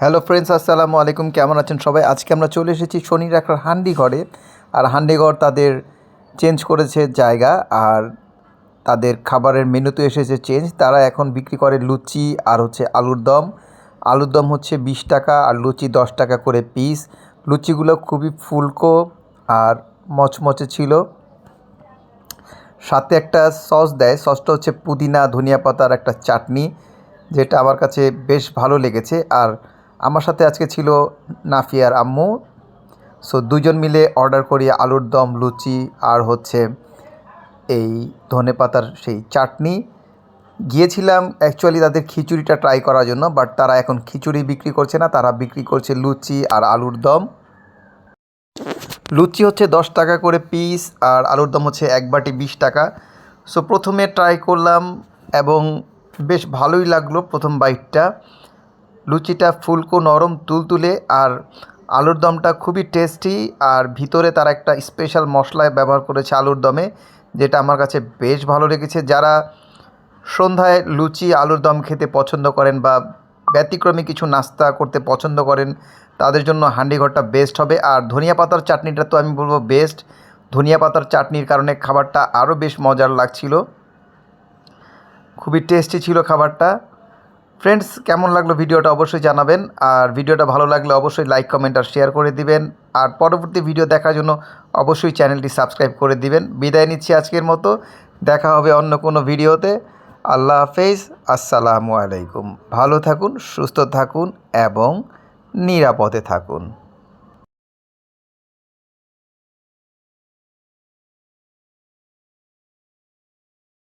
Hello friends, আসসালামু আলাইকুম। কেমন আছেন সবাই? আজকে আমরা চলে এসেছি শনির একটা হান্ডি ঘরে। আর হান্ডি ঘর তাদের চেঞ্জ করেছে জায়গা, আর তাদের খাবারের মেনুতে এসেছে চেঞ্জ তারা এখন বিক্রি করে লুচি আর হচ্ছে আলুর দম। আলুর দম হচ্ছে বিশ টাকা আর লুচি দশ টাকা করে পিস লুচিগুলো খুবই ফুলকো আর মচমচে ছিল। সাথে একটা সস দেয়। সসটা হচ্ছে পুদিনা, ধনিয়া পাতার একটা চাটনি, যেটা আমার কাছে বেশ ভালো লেগেছে। আর আমার সাথে আজকে ছিল নাফিয়ার আম্মু। সো দুজন মিলে অর্ডার করি আলুর দম, লুচি আর হচ্ছে এই ধনে পাতার সেই চাটনি। গিয়েছিলাম অ্যাকচুয়ালি তাদের খিচুড়িটা ট্রাই করার জন্য বাট তারা এখন খিচুড়ি বিক্রি করছে না, তারা বিক্রি করছে লুচি আর আলুর দম। লুচি হচ্ছে দশ টাকা করে পিস আর আলুর দম হচ্ছে এক বাটি বিশ টাকা। সো প্রথমে ট্রাই করলাম এবং বেশ ভালোই লাগল প্রথম বাইটটা লুচিটা ফুলকো নরম তুলতুলে আর আলুর দমটা খুবই টেস্টি আর ভিতরে তারা একটা স্পেশাল মশলায় ব্যবহার করেছে আলুর দমে, যেটা আমার কাছে বেশ ভালো লেগেছে। যারা সন্ধ্যায় লুচি, আলুর দম খেতে পছন্দ করেন বা ব্যতিক্রমী কিছু নাস্তা করতে পছন্দ করেন, তাদের জন্য হান্ডিঘরটা বেস্ট হবে। আর ধনিয়া পাতার চাটনিটা তো আমি বলব বেস্ট ধনিয়া পাতার চাটনির কারণে খাবারটা আরও বেশ মজার লাগছিল। খুবই টেস্টি ছিল খাবারটা। ফ্রেন্ডস কেমন লাগল ভিডিওটা অবশ্যই জানাবেন। আর ভিডিওটা ভালো লাগলে অবশ্যই লাইক কমেন্ট আর শেয়ার করে দিবেন। আর পরবর্তী ভিডিও দেখার জন্য অবশ্যই চ্যানেলটি সাবস্ক্রাইব করে দিবেন। বিদায় নিচ্ছি আজকের মতো। দেখা হবে অন্য কোনো ভিডিওতে। আল্লাহ হাফেজ। আসসালামু আলাইকুম। ভালো থাকুন, সুস্থ থাকুন এবং নিরাপদে থাকুন।